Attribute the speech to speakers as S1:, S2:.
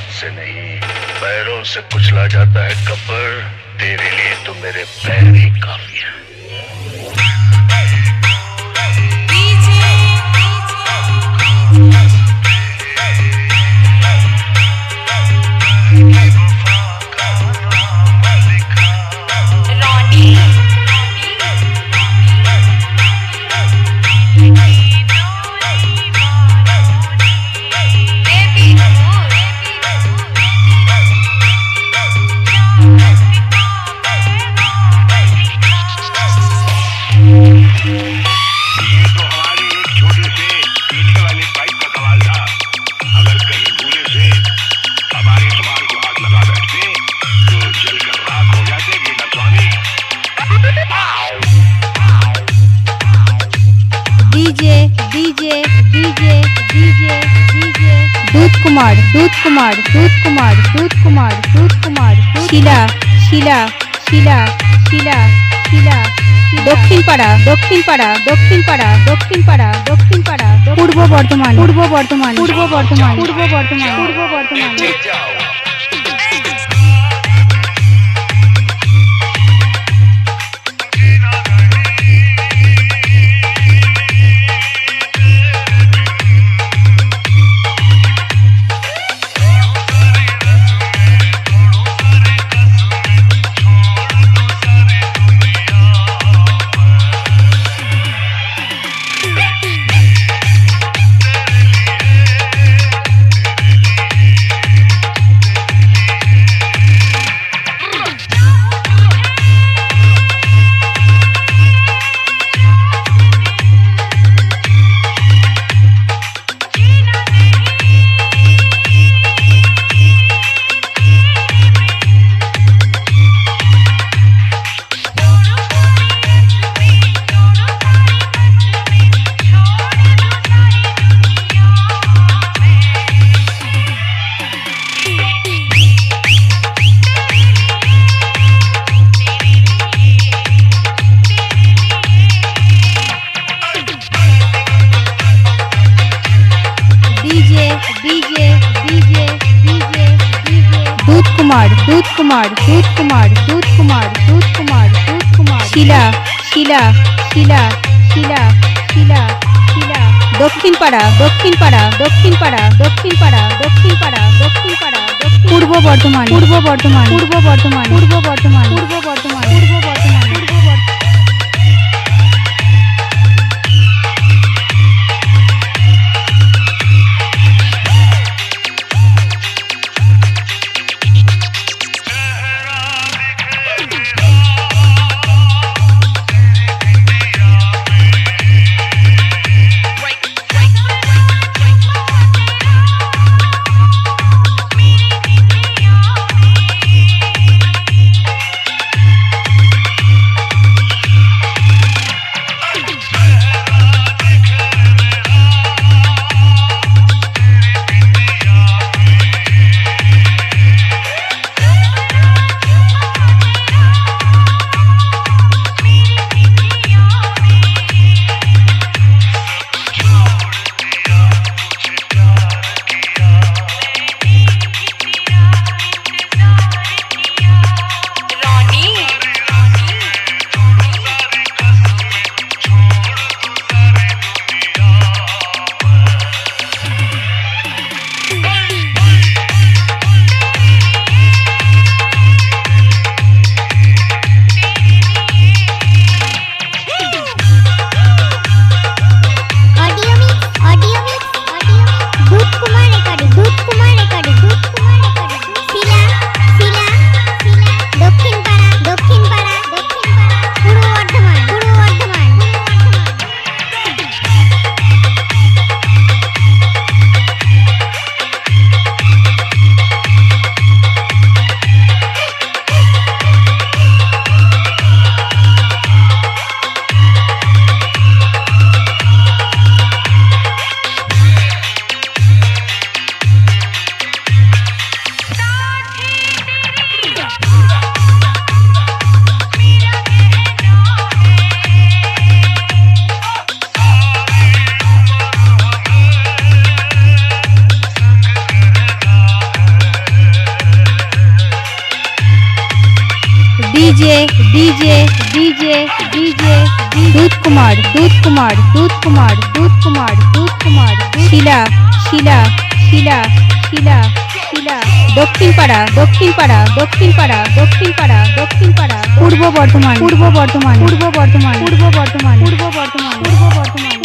S1: हाथ से नहीं, पैरों से कुचला जाता है कब्र तेरे लिए तो मेरे पैर ही काफ़ी है।
S2: কুমার দুধ কুমার দুধ কুমার দুধ কুমার দুধ কুমার শিলা শিলা শিলা শিলা শিলা দক্ষিণ পাড়া দক্ষিণ পাড়া দক্ষিণ পাড়া দক্ষিণ পাড়া দক্ষিণ পাড়া পূর্ব বর্ধমান। পূর্ব বর্ধমান পূর্ব বর্ধমান। পূর্ব বর্ধমান পূর্ব বর্ধমান। কুমার দুধ কুমার দুধ কুমার দুধ কুমার দুধ কুমার। শিলা শিলা শিলা শিলা শিলা শিলা। দক্ষিণ পাড়া দক্ষিণ পাড়া দক্ষিণ পাড়া দক্ষিণ পাড়া দক্ষিণ পাড়া দক্ষিণ পাড়া পূর্ব বর্ধমান। পূর্ব বর্ধমান পূর্ব বর্ধমান পূর্ব বর্ধমান পূর্ব বর্ধমান। ডিজে ডিজে ডিজে দুধ কুমার দুধ কুমার দুধ কুমার দুধ কুমার দুধ কুমার শিলা শিলা শিলা শিলা শিলা দক্ষিণপাড়া দক্ষিণপাড়া দক্ষিণপাড়া দক্ষিণপাড়া দক্ষিণ পাড়া দক্ষিণ পাড়া দক্ষিণ পাড়া পূর্ব বর্ধমান পূর্ব বর্ধমান পূর্ব বর্ধমান পূর্ব বর্ধমান পূর্ব বর্ধমান পূর্ব বর্ধমান